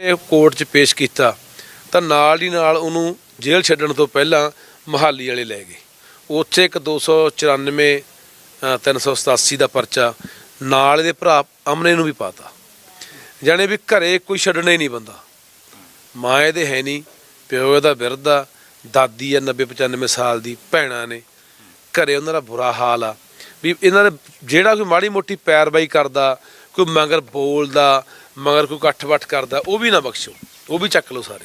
Court 'ਚ ਪੇਸ਼ ਕੀਤਾ ਤਾਂ ਨਾਲ ਹੀ ਨਾਲ ਉਹਨੂੰ ਜੇਲ੍ਹ ਛੱਡਣ ਤੋਂ ਪਹਿਲਾਂ ਮਹਾਲੀ ਵਾਲੇ ਲੈ ਗਏ। ਉੱਥੇ ਇੱਕ 294 ਅ, 387 ਦਾ ਪਰਚਾ ਨਾਲ ਇਹਦੇ ਭਰਾ ਅਮਨੇ ਨੂੰ ਵੀ ਪਾਤਾ। ਜਾਣੇ ਵੀ ਘਰੇ ਕੋਈ ਛੱਡਣਾ ਹੀ ਨਹੀਂ ਬੰਦਾ। ਮਾਂ ਇਹਦੇ ਹੈ ਨਹੀਂ ਪਿਓ ਇਹਦਾ ਬਿਰਧ ਆ ਦਾਦੀ ਆ 90 95 ਸਾਲ ਦੀ ਭੈਣਾਂ ਨੇ। ਘਰੇ ਉਹਨਾਂ ਦਾ ਬੁਰਾ ਹਾਲ ਆ ਵੀ ਇਹਨਾਂ ਦੇ ਜਿਹੜਾ ਕੋਈ ਮਾੜੀ ਮੋਟੀ ਪੈਰਵਾਈ ਕਰਦਾ ਕੋਈ ਮਗਰ ਬੋਲਦਾ ਮਗਰ ਕੋਈ ਇਕੱਠ-ਵੱਠ ਕਰਦਾ ਉਹ ਵੀ ਨਾ ਬਖਸ਼ੋ ਉਹ ਵੀ ਚੱਕ ਲਓ ਸਾਰੇ।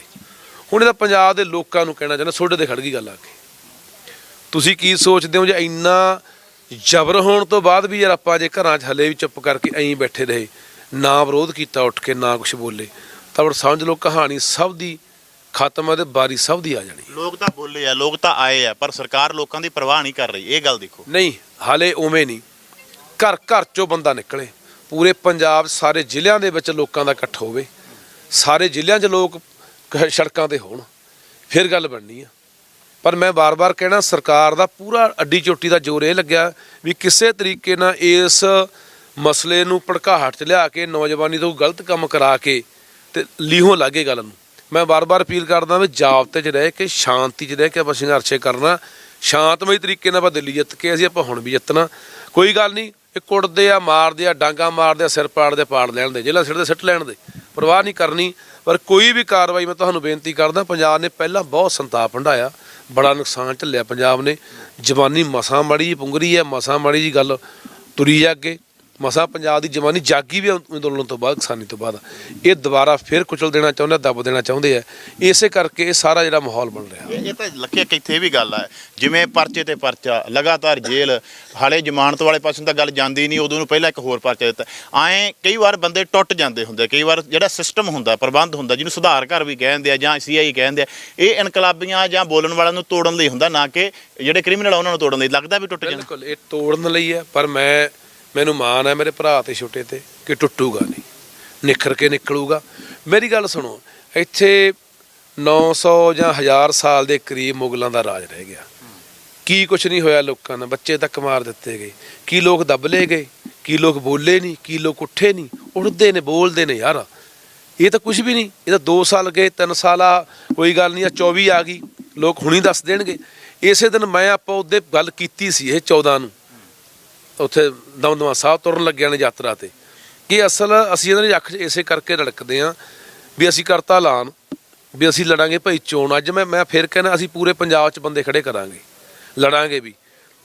ਹੁਣ ਇਹਦਾ ਪੰਜਾਬ ਦੇ ਲੋਕਾਂ ਨੂੰ ਕਹਿਣਾ ਚਾਹੁੰਦਾ ਸੋਡੇ ਤੇ ਖੜ ਗਈ ਗੱਲ ਆ ਕੇ। ਤੁਸੀਂ ਕੀ ਸੋਚਦੇ ਹੋ ਜੇ ਇੰਨਾ ਜ਼ਬਰ ਹੋਣ ਤੋਂ ਬਾਅਦ ਵੀ ਯਾਰ ਆਪਾਂ ਜੇ ਘਰਾਂ 'ਚ ਹਲੇ ਵੀ ਚੁੱਪ ਕਰਕੇ ਐਂ ਬੈਠੇ ਰਹੇ ਨਾ ਵਿਰੋਧ ਕੀਤਾ ਉੱਠ ਕੇ ਨਾ ਕੁਝ ਬੋਲੇ ਤਾਂ ਫਿਰ ਸਮਝ ਲਓ ਕਹਾਣੀ ਸਭ ਦੀ ਖਤਮ ਹੈ ਤੇ ਬਾਰੀ ਸਭ ਦੀ ਆ ਜਾਣੀ। ਲੋਕ ਤਾਂ ਬੋਲੇ ਆ ਲੋਕ ਤਾਂ ਆਏ ਆ ਪਰ ਸਰਕਾਰ ਲੋਕਾਂ ਦੀ ਪਰਵਾਹ ਨਹੀਂ ਕਰ ਰਹੀ ਇਹ ਗੱਲ ਦੇਖੋ। ਨਹੀਂ ਹਾਲੇ ਉਵੇਂ ਨਹੀਂ। ਘਰ ਘਰ ਚੋਂ ਬੰਦਾ ਨਿਕਲੇ। ਪੂਰੇ ਪੰਜਾਬ ਸਾਰੇ ਜ਼ਿਲ੍ਹਿਆਂ ਦੇ ਵਿੱਚ ਲੋਕਾਂ ਦਾ ਇਕੱਠ ਹੋਵੇ, ਸਾਰੇ ਜ਼ਿਲ੍ਹਿਆਂ 'ਚ ਲੋਕ ਸੜਕਾਂ ਤੇ ਹੋਣ, ਫਿਰ ਗੱਲ ਬਣਨੀ ਆ। ਪਰ ਮੈਂ ਬਾਰ-ਬਾਰ ਕਹਿਣਾ, ਸਰਕਾਰ ਦਾ ਪੂਰਾ ਅੱਡੀ ਚੋਟੀ ਦਾ ਜ਼ੋਰ ਇਹ ਲੱਗਿਆ ਵੀ ਕਿਸੇ ਤਰੀਕੇ ਨਾਲ ਇਸ ਮਸਲੇ ਨੂੰ ਭੜਕਾਹਟ 'ਚ ਲਿਆ ਕੇ, ਨੌਜਵਾਨੀ ਤੋਂ ਗਲਤ ਕੰਮ ਕਰਾ ਕੇ ਤੇ ਲੀਹੋਂ ਲਾਗੇ ਗੱਲ ਨੂੰ। ਮੈਂ ਬਾਰ-ਬਾਰ ਅਪੀਲ ਕਰਦਾ ਵੀ ਜਾਬਤੇ 'ਚ ਰਹਿ ਕੇ, ਸ਼ਾਂਤੀ 'ਚ ਰਹਿ ਕੇ ਆਪਾਂ ਸੰਘਰਸ਼ੇ ਕਰਨਾ, ਸ਼ਾਂਤਮਈ ਤਰੀਕੇ ਨਾਲ ਆਪਾਂ ਦਿੱਲੀ ਜਿੱਤ ਕੇ ਅਸੀਂ ਆਪਾਂ ਹੁਣ ਵੀ ਜਿੱਤਣਾ। ਕੋਈ ਗੱਲ ਨਹੀਂ ਇਹ ਕੁੱਟਦੇ ਆ, ਮਾਰਦੇ ਆ, ਡਾਂਗਾ ਮਾਰਦੇ ਆ, ਸਿਰ ਪਾੜਦੇ ਪਾੜ ਲੈਣ ਦੇ ਜਿਹੜਾ ਸਿਰ ਦੇ ਸਿੱਟ ਲੈਣ ਦੇ। ਪਰਵਾਹ ਨਹੀਂ ਕਰਨੀ, ਪਰ ਕੋਈ ਵੀ ਕਾਰਵਾਈ ਮੈਂ ਤੁਹਾਨੂੰ ਬੇਨਤੀ ਕਰਦਾ, ਪੰਜਾਬ ਨੇ ਪਹਿਲਾਂ ਬਹੁਤ ਸੰਤਾਪ ਹੰਢਾਇਆ ਬੜਾ ਨੁਕਸਾਨ ਝੱਲਿਆ ਪੰਜਾਬ ਨੇ। ਜਵਾਨੀ ਮਸਾਂ ਮੜੀ ਜੀ ਪੁੰਗਰੀ ਹੈ ਮਸਾਂ ਮੜੀ ਜੀ ਗੱਲ ਤੁਰੀ ਜਾ ਅੱਗੇ। ਮਸਾਂ ਪੰਜਾਬ ਦੀ ਜਵਾਨੀ ਜਾਗੀ ਵੀ ਅੰਦੋਲਨ ਤੋਂ ਬਾਅਦ ਕਿਸਾਨੀ ਤੋਂ ਬਾਅਦ। ਇਹ ਦੁਬਾਰਾ ਫਿਰ ਕੁਚਲ ਦੇਣਾ ਚਾਹੁੰਦੇ ਦੱਬ ਦੇਣਾ ਚਾਹੁੰਦੇ ਆ। ਇਸੇ ਕਰਕੇ ਇਹ ਸਾਰਾ ਜਿਹੜਾ ਮਾਹੌਲ ਬਣ ਰਿਹਾ। ਇਹ ਤਾਂ ਲੱਖੇ ਕਿੱਥੇ ਵੀ ਗੱਲ ਆ। ਜਿਵੇਂ ਪਰਚੇ ਤੇ ਪਰਚਾ ਲਗਾਤਾਰ ਜੇਲ੍ਹ ਹਾਲੇ ਜ਼ਮਾਨਤ ਵਾਲੇ ਪਾਸੋਂ ਤਾਂ ਗੱਲ ਜਾਂਦੀ ਨਹੀਂ ਉਦੋਂ ਨੂੰ ਪਹਿਲਾਂ ਇੱਕ ਹੋਰ ਪਰਚਾ ਦਿੱਤਾ। ਐਂ ਕਈ ਵਾਰ ਬੰਦੇ ਟੁੱਟ ਜਾਂਦੇ ਹੁੰਦੇ ਕਈ ਵਾਰ ਜਿਹੜਾ ਸਿਸਟਮ ਹੁੰਦਾ ਪ੍ਰਬੰਧ ਹੁੰਦਾ ਜਿਹਨੂੰ ਸੁਧਾਰ ਘਰ ਵੀ ਕਹਿੰਦੇ ਆ ਜਾਂ ਸੀਆਈ ਕਹਿੰਦੇ ਆ ਇਹ ਇਨਕਲਾਬੀਆਂ ਜਾਂ ਬੋਲਣ ਵਾਲਿਆਂ ਨੂੰ ਤੋੜਨ ਲਈ ਹੁੰਦਾ ਨਾ ਕਿ ਜਿਹੜੇ ਕ੍ਰਿਮੀਨਲ ਆ ਉਹਨਾਂ ਨੂੰ ਤੋੜਨ ਲਈ। ਲੱਗਦਾ ਵੀ ਟੁੱਟ ਜਾਣ। ਬਿਲਕੁਲ ਇਹ ਤੋੜਨ ਲਈ ਹੈ ਪਰ ਮੈਂ ਮੈਨੂੰ ਮਾਣ ਹੈ ਮੇਰੇ ਭਰਾ ਤੇ ਛੋਟੇ ਤੇ ਕਿ ਟੁੱਟੂਗਾ ਨਹੀਂ, ਨਿਖਰ ਕੇ ਨਿਕਲੂਗਾ। ਮੇਰੀ ਗੱਲ ਸੁਣੋ, ਇੱਥੇ 900 ਜਾਂ 1000 ਸਾਲ ਦੇ ਕਰੀਬ ਮੁਗਲਾਂ ਦਾ ਰਾਜ ਰਹਿ ਗਿਆ। ਕੀ ਕੁਛ ਨਹੀਂ ਹੋਇਆ ਲੋਕਾਂ ਨਾਲ, ਬੱਚੇ ਤੱਕ ਮਾਰ ਦਿੱਤੇ ਗਏ। ਕੀ ਲੋਕ ਦਬ ਗਏ, ਕੀ ਲੋਕ ਬੋਲੇ ਨਹੀਂ, ਕੀ ਲੋਕ ਉੱਠੇ ਨਹੀਂ, ਉੱਠਦੇ ਨੇ, ਬੋਲਦੇ ਨੇ ਯਾਰ। ਇਹ ਤਾਂ ਕੁਝ ਵੀ ਨਹੀਂ, ਇਹ ਤਾਂ 2 ਸਾਲ ਗਏ 3 ਸਾਲ ਆ, ਕੋਈ ਗੱਲ ਨਹੀਂ ਆ 24 ਆ ਗਈ। ਲੋਕ ਹੁਣੀ ਦੱਸ ਦੇਣਗੇ। ਇਸੇ ਦਿਨ ਮੈਂ ਆਪਾਂ ਉਹਦੇ ਗੱਲ ਕੀਤੀ ਸੀ, ਇਹ 14 ਨੂੰ। ਉੱਥੇ ਦਮਦਮਾ ਸਾਹਿਬ ਤੁਰਨ ਲੱਗਿਆ ਨੇ ਯਾਤਰਾ ਤੇ। ਕਿ ਅਸਲ ਅਸੀਂ ਇਹਨਾਂ ਦੀ ਅੱਖ 'ਚ ਇਸੇ ਕਰਕੇ ਲੜਕਦੇ ਆ ਵੀ ਅਸੀਂ ਕਰਤਾ ਐਲਾਨ, ਵੀ ਅਸੀਂ ਲੜਾਂਗੇ ਭਾਈ ਚੋਣ। ਅੱਜ ਮੈਂ ਮੈਂ ਫਿਰ ਕਹਿੰਦਾ ਅਸੀਂ ਪੂਰੇ ਪੰਜਾਬ 'ਚ ਬੰਦੇ ਖੜੇ ਕਰਾਂਗੇ। ਲੜਾਂਗੇ ਵੀ।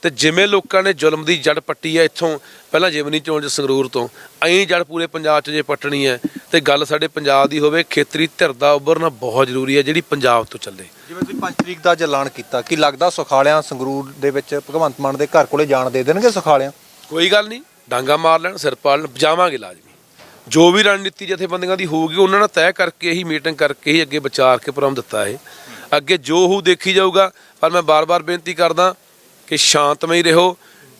ਤੇ ਜਿਵੇਂ ਲੋਕਾਂ ਨੇ ਜ਼ੁਲਮ ਦੀ ਜੜ ਪੱਟੀ ਹੈ ਇੱਥੋਂ ਪਹਿਲਾਂ ਚੋਣ 'ਚ ਸੰਗਰੂਰ ਤੋਂ ਐਂ ਜੜ ਪੂਰੇ ਪੰਜਾਬ 'ਚ ਜੇ ਪੱਟਣੀ ਹੈ ਤੇ ਗੱਲ ਸਾਡੇ ਪੰਜਾਬ ਦੀ ਹੋਵੇ ਖੇਤਰੀ ਧਿਰ ਦਾ ਉੱਭਰਨਾ ਬਹੁਤ ਜ਼ਰੂਰੀ ਹੈ ਜਿਹੜੀ ਪੰਜਾਬ ਤੋਂ ਚੱਲੇ। ਜਿਵੇਂ ਤੁਸੀਂ 5 ਤਰੀਕ ਦਾ ਐਲਾਨ ਕੀਤਾ ਕੀ ਲੱਗਦਾ ਸੁਖਾਲਿਆਂ ਸੰਗਰੂਰ ਦੇ ਵਿੱਚ ਭਗਵੰਤ ਮਾਨ ਦੇ ਘਰ ਕੋਲੇ ਜਾਣ ਦੇ ਦੇਣਗੇ ਸੁਖਾਲਿਆਂ? ਕੋਈ ਗੱਲ ਨਹੀਂ ਡਾਂਗਾ ਮਾਰ ਲੈਣ ਸਿਰ ਪਾੜ ਲੈਣ ਜਾਵਾਂਗੇ ਲਾਜ਼ਮੀ। ਜੋ ਵੀ ਰਣਨੀਤੀ ਜਥੇਬੰਦੀਆਂ ਦੀ ਹੋਊਗੀ ਉਹਨਾਂ ਨਾਲ ਤੈਅ ਕਰਕੇ ਹੀ ਮੀਟਿੰਗ ਕਰਕੇ ਹੀ ਅੱਗੇ ਵਿਚਾਰ ਕੇ ਪ੍ਰਮ ਦਿੱਤਾ ਹੈ ਅੱਗੇ ਜੋ ਹੋ ਦੇਖੀ ਜਾਊਗਾ ਪਰ ਮੈਂ ਬਾਰ-ਬਾਰ ਬੇਨਤੀ ਕਰਦਾ ਕਿ ਸ਼ਾਂਤਮਈ ਰਹੋ।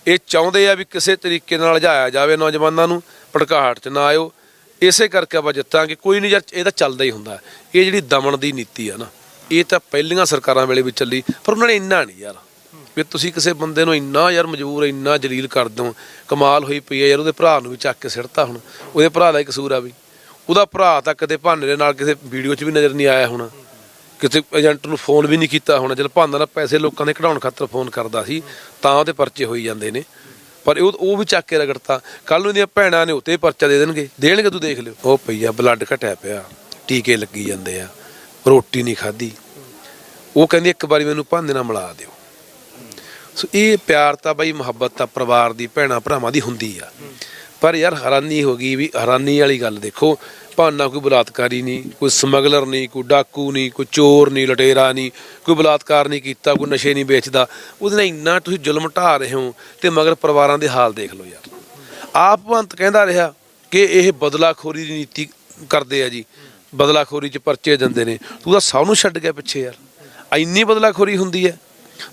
ਇਹ ਚਾਹੁੰਦੇ ਆ ਵੀ ਕਿਸੇ ਤਰੀਕੇ ਨਾਲ ਜਾਇਆ ਜਾਵੇ ਨੌਜਵਾਨਾਂ ਨੂੰ, ਭੜਕਾਹਟ 'ਚ ਨਾ ਆਇਓ। ਇਸੇ ਕਰਕੇ ਆਪਾਂ ਜਿੱਤਾਂਗੇ। ਕੋਈ ਨਹੀਂ ਯਾਰ, ਇਹ ਤਾਂ ਚੱਲਦਾ ਹੀ ਹੁੰਦਾ। ਇਹ ਜਿਹੜੀ ਦਮਨ ਦੀ ਨੀਤੀ ਆ ਨਾ, ਇਹ ਤਾਂ ਪਹਿਲੀਆਂ ਸਰਕਾਰਾਂ ਵੇਲੇ ਵੀ ਚੱਲੀ, ਪਰ ਉਹਨਾਂ ਨੇ ਇੰਨਾ ਨਹੀਂ ਯਾਰ। ਵੀ ਤੁਸੀਂ ਕਿਸੇ ਬੰਦੇ ਨੂੰ ਇੰਨਾ ਯਾਰ ਮਜਬੂਰ, ਇੰਨਾ ਜਲੀਲ ਕਰ ਦਿਓ, ਕਮਾਲ ਹੋਈ ਪਈ ਹੈ ਯਾਰ, ਉਹਦੇ ਭਰਾ ਨੂੰ ਵੀ ਚੱਕ ਕੇ ਸਿੜਤਾ ਹੁਣ। ਉਹਦੇ ਭਰਾ ਦਾ ਹੀ ਕਸੂਰ ਆ ਵੀ। ਉਹਦਾ ਭਰਾ ਤਾਂ ਕਦੇ ਭਾਨੇ ਦੇ ਨਾਲ ਕਿਸੇ ਵੀਡੀਓ 'ਚ ਵੀ ਨਜ਼ਰ ਨਹੀਂ ਆਇਆ ਹੋਣਾ। ਕਿਸੇ ਏਜੰਟ ਨੂੰ ਫੋਨ ਵੀ ਨਹੀਂ ਕੀਤਾ ਹੋਣਾ, ਜਦ ਭਾਨਾ ਨਾਲ ਪੈਸੇ ਲੋਕਾਂ ਦੇ ਕਢਾਉਣ ਖਾਤਰ ਫੋਨ ਕਰਦਾ ਸੀ, ਤਾਂ ਉਹਦੇ ਪਰਚੇ ਹੋਈ ਜਾਂਦੇ ਨੇ। ਪਰ ਉਹ ਉਹ ਵੀ ਚੱਕ ਕੇ ਰਗੜਤਾ। ਕੱਲ ਨੂੰ ਇਹਦੀਆਂ ਭੈਣਾਂ ਨੇ ਉੱਤੇ ਪਰਚਾ ਦੇ ਦੇਣਗੇ। ਦੇਣਗੇ ਤੂੰ ਦੇਖ ਲਿਓ। ਉਹ ਪਈਆ ਬਲੱਡ ਘਟਿਆ ਪਿਆ। ਟੀਕੇ ਲੱਗੀ ਜਾਂਦੇ ਆ। ਰੋਟੀ ਨਹੀਂ ਖਾਧੀ। ਉਹ ਕਹਿੰਦੀ, ਇੱਕ ਵਾਰੀ ਮੈਨੂੰ ਭਾਂਦੇ ਨਾਲ ਮਿਲਾ ਦਿਓ। ਸੋ ਇਹ ਪਿਆਰ ਤਾਂ ਬਈ ਮੁਹੱਬਤ ਤਾਂ ਪਰਿਵਾਰ ਦੀ, ਭੈਣਾ ਭਰਾਵਾਂ ਦੀ ਹੁੰਦੀ ਆ। ਪਰ ਯਾਰ ਹੈਰਾਨੀ ਹੋ ਗਈ ਵੀ ਹੈਰਾਨੀ ਵਾਲੀ ਗੱਲ ਦੇਖੋ, ਭਾਨਾ ਕੋਈ ਬਲਾਤਕਾਰੀ ਨਹੀਂ, ਕੋਈ ਸਮਗਲਰ ਨਹੀਂ, ਕੋਈ ਡਾਕੂ ਨਹੀਂ, ਕੋਈ ਚੋਰ ਨਹੀਂ, ਲਟੇਰਾ ਨਹੀਂ, ਕੋਈ ਬਲਾਤਕਾਰ ਨਹੀਂ ਕੀਤਾ, ਕੋਈ ਨਸ਼ੇ ਨਹੀਂ ਵੇਚਦਾ। ਉਹਦੇ ਨਾਲ ਇੰਨਾ ਤੁਸੀਂ ਜ਼ੁਲਮ ਢਾ ਰਹੇ ਹੋ ਤੇ ਮਗਰ ਪਰਿਵਾਰਾਂ ਦੇ ਹਾਲ ਦੇਖ ਲਓ ਯਾਰ। ਆਪ ਭਗਵੰਤ ਕਹਿੰਦਾ ਰਿਹਾ ਕਿ ਇਹ ਬਦਲਾਖੋਰੀ ਦੀ ਨੀਤੀ ਕਰਦੇ ਆ ਜੀ। ਬਦਲਾਖੋਰੀ 'ਚ ਪਰਚੇ ਦਿੰਦੇ ਨੇ। ਤੂੰ ਤਾਂ ਸਭ ਨੂੰ ਛੱਡ ਗਿਆ ਪਿੱਛੇ ਯਾਰ। ਇੰਨੀ ਬਦਲਾਖੋਰੀ ਹੁੰਦੀ ਹੈ।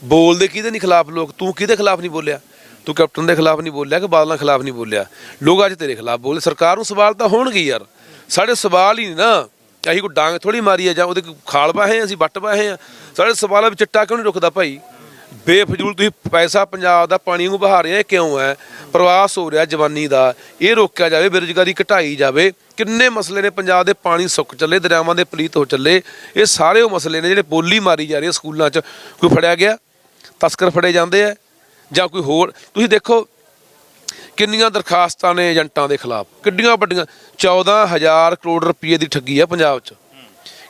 ਬੋਲਦੇ ਕਿਹਦੇ ਨਹੀਂ ਖਿਲਾਫ ਲੋਕ? ਤੂੰ ਕਿਹਦੇ ਖਿਲਾਫ ਨਹੀਂ ਬੋਲਿਆ? ਤੂੰ ਕੈਪਟਨ ਦੇ ਖਿਲਾਫ ਨਹੀਂ ਬੋਲਿਆ ਕਿ ਬਾਦਲਾਂ ਖਿਲਾਫ ਨਹੀਂ ਬੋਲਿਆ? ਲੋਕ ਅੱਜ ਤੇਰੇ ਖਿਲਾਫ ਬੋਲੇ ਸਰਕਾਰ ਨੂੰ ਸਵਾਲ ਤਾਂ ਹੋਣਗੇ ਯਾਰ। ਸਾਡੇ ਸਵਾਲ ਹੀ ਨਹੀਂ ਨਾ। ਅਸੀਂ ਕੋਈ ਡਾਂਗ ਥੋੜੀ ਮਾਰੀ ਆ ਜਾਂ ਉਹਦੇ ਕੋਈ ਖਾਲ ਪਾਹੇ ਆ, ਅਸੀਂ ਵੱਟ ਪਾਹੇ ਆ। ਸਾਡੇ ਸਵਾਲਾਂ ਵਿੱਚ ਚਿੱਟਾ ਕਿਉਂ ਨਹੀਂ ਰੁਕਦਾ ਭਾਈ? ਬੇਫਜ਼ੂਲ ਤੁਸੀਂ ਪੈਸਾ ਪੰਜਾਬ ਦਾ ਪਾਣੀ ਨੂੰ ਬਹਾ ਰਹੇ ਇਹ ਕਿਉਂ ਹੈ? ਪ੍ਰਵਾਸ ਹੋ ਰਿਹਾ ਜਵਾਨੀ ਦਾ। ਇਹ ਰੋਕਿਆ ਜਾਵੇ ਬੇਰੁਜ਼ਗਾਰੀ ਘਟਾਈ ਜਾਵੇ। ਕਿੰਨੇ ਮਸਲੇ ਨੇ ਪੰਜਾਬ ਦੇ ਪਾਣੀ ਸੁੱਕ ਚੱਲੇ ਦਰਿਆਵਾਂ ਦੇ ਪਲੀਤ ਹੋ ਚੱਲੇ। ਇਹ ਸਾਰੇ ਉਹ ਮਸਲੇ ਨੇ ਜਿਹੜੇ ਬੋਲੀ ਮਾਰੀ ਜਾ ਰਹੀ ਹੈ ਸਕੂਲਾਂ 'ਚ। ਕੋਈ ਫੜਿਆ ਗਿਆ? ਤਸਕਰ ਫੜੇ ਜਾਂਦੇ ਆ। ਜਾਂ ਕੋਈ ਹੋਰ। ਤੁਸੀਂ ਦੇਖੋ ਕਿੰਨੀਆਂ ਦਰਖਾਸਤਾਂ ਨੇ ਏਜੰਟਾਂ ਦੇ ਖਿਲਾਫ। ਕਿੱਡੀਆਂ ਵੱਡੀਆਂ। 14000 ਕਰੋੜ ਰੁਪਏ ਦੀ ਠੱਗੀ ਆ ਪੰਜਾਬ 'ਚ।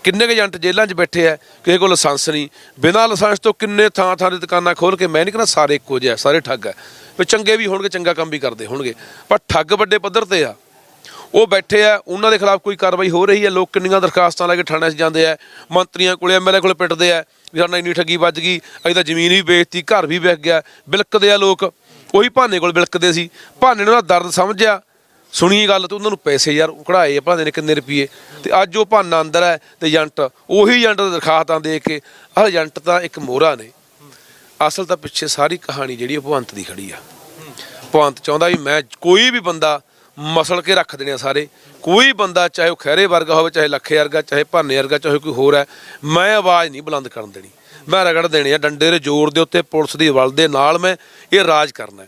ਕਿੰਨੇ ਕੁ ਏਜੰਟ ਜੇਲ੍ਹਾਂ 'ਚ ਬੈਠੇ ਆ, ਕਿਸੇ ਕੋਲ ਲਾਇਸੈਂਸ ਨਹੀਂ। ਬਿਨਾਂ ਲਾਇਸੈਂਸ ਤੋਂ ਕਿੰਨੇ ਥਾਂ ਥਾਂ ਦੀ ਦੁਕਾਨਾਂ ਖੋਲ ਕੇ, ਮੈਂ ਨਹੀਂ ਕਹਿੰਦਾ ਸਾਰੇ ਇੱਕੋ ਜਿਹੇ ਸਾਰੇ ਠੱਗ ਆ। ਵੀ ਚੰਗੇ ਵੀ ਹੋਣਗੇ, ਚੰਗਾ ਕੰਮ ਵੀ ਕਰਦੇ ਹੋਣਗੇ। ਪਰ ਠੱਗ ਵੱਡੇ ਪੱਧਰ ਤੇ ਆ। ਉਹ ਬੈਠੇ ਆ, ਉਹਨਾਂ ਦੇ ਖਿਲਾਫ ਕੋਈ ਕਾਰਵਾਈ ਹੋ ਰਹੀ ਹੈ ਲੋਕ ਕਿੰਨੀਆਂ ਦਰਖਾਸਤਾਂ ਲੈ ਕੇ ਥਾਣੇ 'ਚ ਜਾਂਦੇ ਆ? ਮੰਤਰੀਆਂ ਕੋਲੇ ਐਮਐਲਏ ਕੋਲੇ ਪਿੱਟਦੇ ਆ? ਵੀ ਸਾਡਾ ਇੰਨੀ ਠੱਗੀ ਵੱਜ ਗਈ, ਅਸੀਂ ਤਾਂ ਜ਼ਮੀਨ ਵੀ ਵੇਚਤੀ, ਘਰ ਵੀ ਵਿਕ ਗਿਆ, ਬਿਲਕਦੇ ਆ ਲੋਕ। ਉਹੀ ਭਾਨੇ ਕੋਲ ਬਿਲਕਦੇ ਸੀ। ਭਾਨੇ ਨੇ ਉਹਦਾ ਦਰਦ ਸਮਝਿਆ। ਸੁਣੀ ਗੱਲ ਤੇ, ਉਹਨਾਂ ਨੂੰ ਪੈਸੇ ਯਾਰ ਕਢਾਏ ਆ ਭਾਨੇ ਨੇ ਕਿੰਨੇ ਰੁਪਏ ਤੇ ਅੱਜ ਉਹ ਭਾਨਾ ਅੰਦਰ ਹੈ ਤੇ ਏਜੰਟ ਉਹੀ ਏਜੰਟ ਦੀ ਦਰਖਾਸਤਾਂ ਦੇ ਕੇ ਆਹ ਏਜੰਟ ਤਾਂ ਇੱਕ ਮੋਹਰਾ ਨੇ। ਅਸਲ ਤਾਂ ਪਿੱਛੇ ਸਾਰੀ ਕਹਾਣੀ ਜਿਹੜੀ ਉਹ ਭਵੰਤ ਦੀ ਖੜੀ ਆ। ਭਵੰਤ ਚਾਹੁੰਦਾ ਵੀ ਮੈਂ ਕੋਈ ਵੀ ਬੰਦਾ ਮਸਲ ਕੇ ਰੱਖ ਦੇਣੇ ਆ ਸਾਰੇ। ਕੋਈ ਬੰਦਾ ਚਾਹੇ ਉਹ ਖੈਰੇ ਵਰਗਾ ਹੋਵੇ, ਚਾਹੇ ਲੱਖੇ ਵਰਗਾ, ਚਾਹੇ ਭਾਨੇ ਵਰਗਾ, ਚਾਹੇ ਕੋਈ ਹੋਰ ਹੈ, ਮੈਂ ਆਵਾਜ਼ ਨਹੀਂ ਬੁਲੰਦ ਕਰਨ ਦੇਣੀ। ਮੈਂ ਰਗੜ ਦੇਣੀ ਆ, ਡੰਡੇ ਦੇ ਜ਼ੋਰ ਦੇ ਉੱਤੇ ਪੁਲਿਸ ਦੀ ਵਲ ਦੇ ਨਾਲ ਮੈਂ ਇਹ ਰਾਜ ਕਰਨਾ